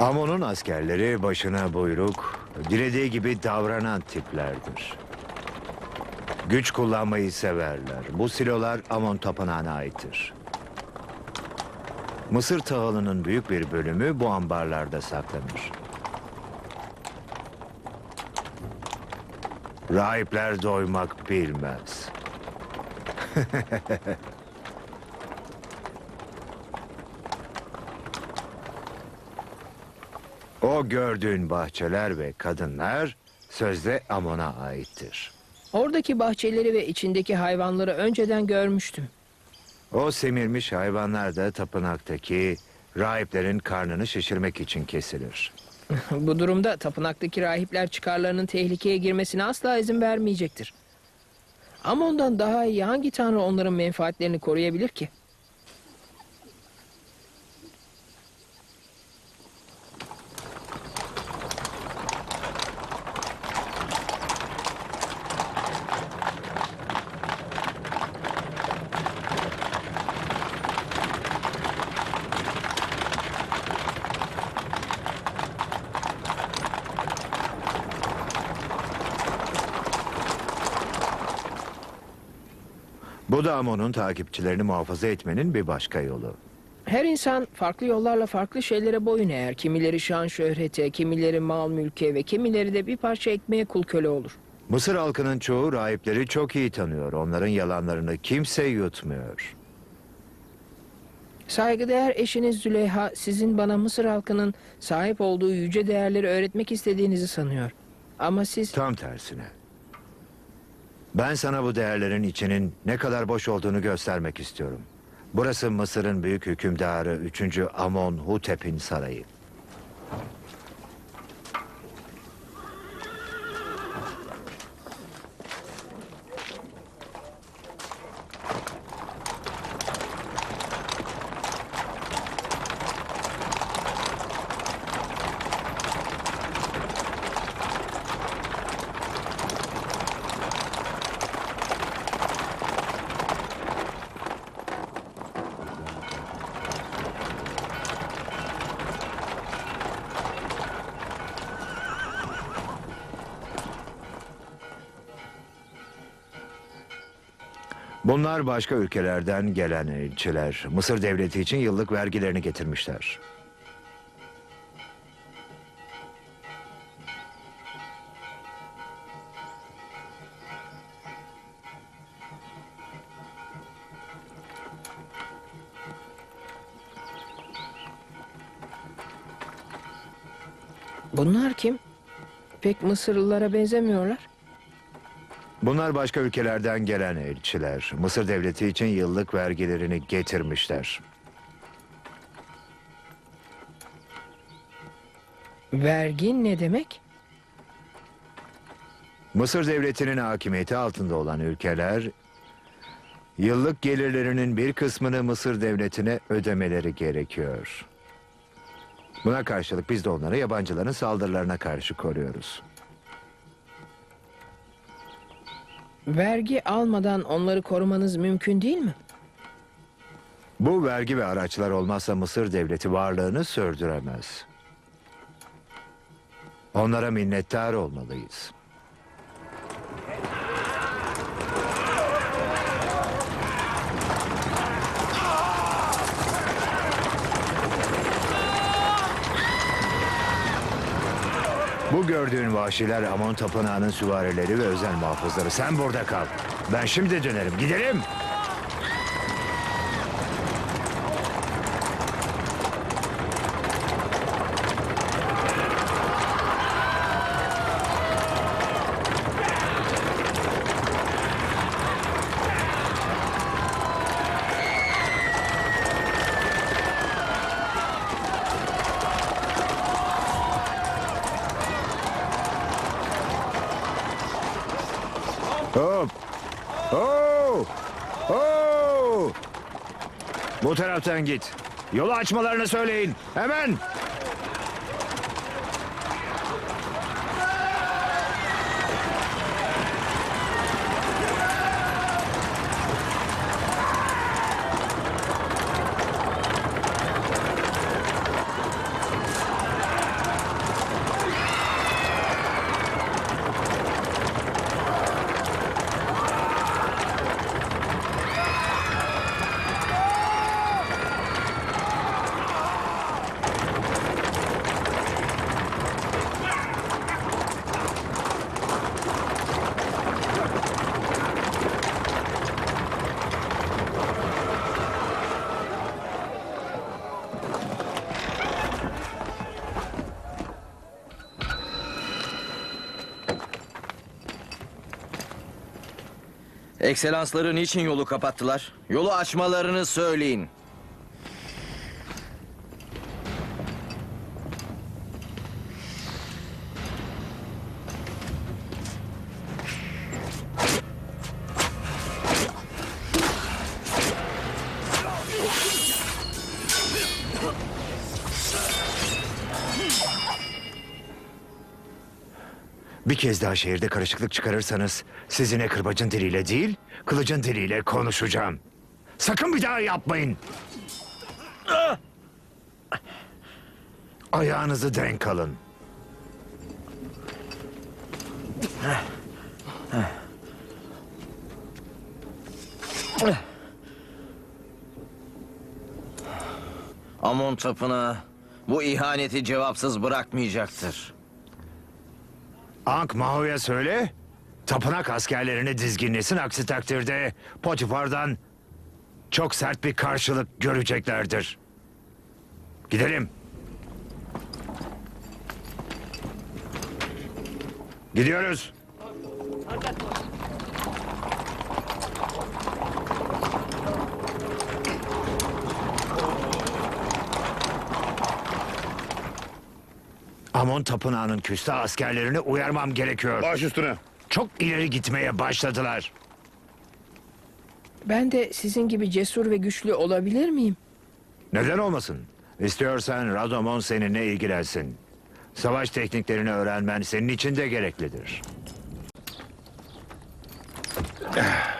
Amon'un askerleri başına buyruk, dilediği gibi davranan tiplerdir. Güç kullanmayı severler. Bu silolar Amon tapınağına aittir. Mısır tahılının büyük bir bölümü bu ambarlarda saklanır. Rahipler doymak bilmez. o gördüğün bahçeler ve kadınlar sözde Amon'a aittir. Oradaki bahçeleri ve içindeki hayvanları önceden görmüştüm. O semirmiş hayvanlar da tapınaktaki rahiplerin karnını şişirmek için kesilir. Bu durumda tapınaktaki rahipler çıkarlarının tehlikeye girmesine asla izin vermeyecektir. Ama ondan daha iyi hangi tanrı onların menfaatlerini koruyabilir ki? Bu da Amon'un takipçilerini muhafaza etmenin bir başka yolu. Her insan farklı yollarla farklı şeylere boyun eğer. Kimileri şan şöhrete, kimileri mal mülke ve kimileri de bir parça ekmeğe kul köle olur. Mısır halkının çoğu rahipleri çok iyi tanıyor. Onların yalanlarını kimse yutmuyor. Saygıdeğer eşiniz Züleyha sizin bana Mısır halkının sahip olduğu yüce değerleri öğretmek istediğinizi sanıyor. Ama siz Tam tersine. Ben sana bu değerlerin içinin ne kadar boş olduğunu göstermek istiyorum. Burası Mısır'ın büyük hükümdarı 3. Amon Hutep'in sarayı. Bunlar başka ülkelerden gelen elçiler. Mısır devleti için yıllık vergilerini getirmişler. bunlar kim? Pek Mısırlılara benzemiyorlar. Bunlar başka ülkelerden gelen elçiler. Mısır devleti için yıllık vergilerini getirmişler. Vergin ne demek? Mısır devletinin hakimiyeti altında olan ülkeler yıllık gelirlerinin bir kısmını Mısır devletine ödemeleri gerekiyor. Buna karşılık biz de onları yabancıların saldırılarına karşı koruyoruz. Vergi almadan onları korumanız mümkün değil mi? Bu vergi ve araçlar olmazsa Mısır devleti varlığını sürdüremez. Onlara minnettar olmalıyız. Gördüğün vahşiler Amon Tapınağı'nın süvarileri ve özel muhafızları. Sen burada kal. Ben şimdi dönerim. Gidelim. Hop. Oh. Oh. Bu taraftan git. Yolu açmalarını söyleyin. Hemen. Ekselansları niçin yolu kapattılar? Yolu açmalarını söyleyin. Bir kez daha şehirde karışıklık çıkarırsanız sizinle kırbacın diliyle değil, kılıcın diliyle konuşacağım. Sakın bir daha yapmayın. Ayağınızı denk alın. Amon tapınağı bu ihaneti cevapsız bırakmayacaktır. Ank Maho'ya söyle, tapınak askerlerini dizginlesin aksi takdirde Potifar'dan çok sert bir karşılık göreceklerdir. Gidelim. Gidiyoruz. Amon tapınağının küstah askerlerini uyarmam gerekiyor. Baş üstüne. Çok ileri gitmeye başladılar. Ben de sizin gibi cesur ve güçlü olabilir miyim? Neden olmasın? İstiyorsan Radomon seninle ilgilensin. Savaş tekniklerini öğrenmen senin için de gereklidir.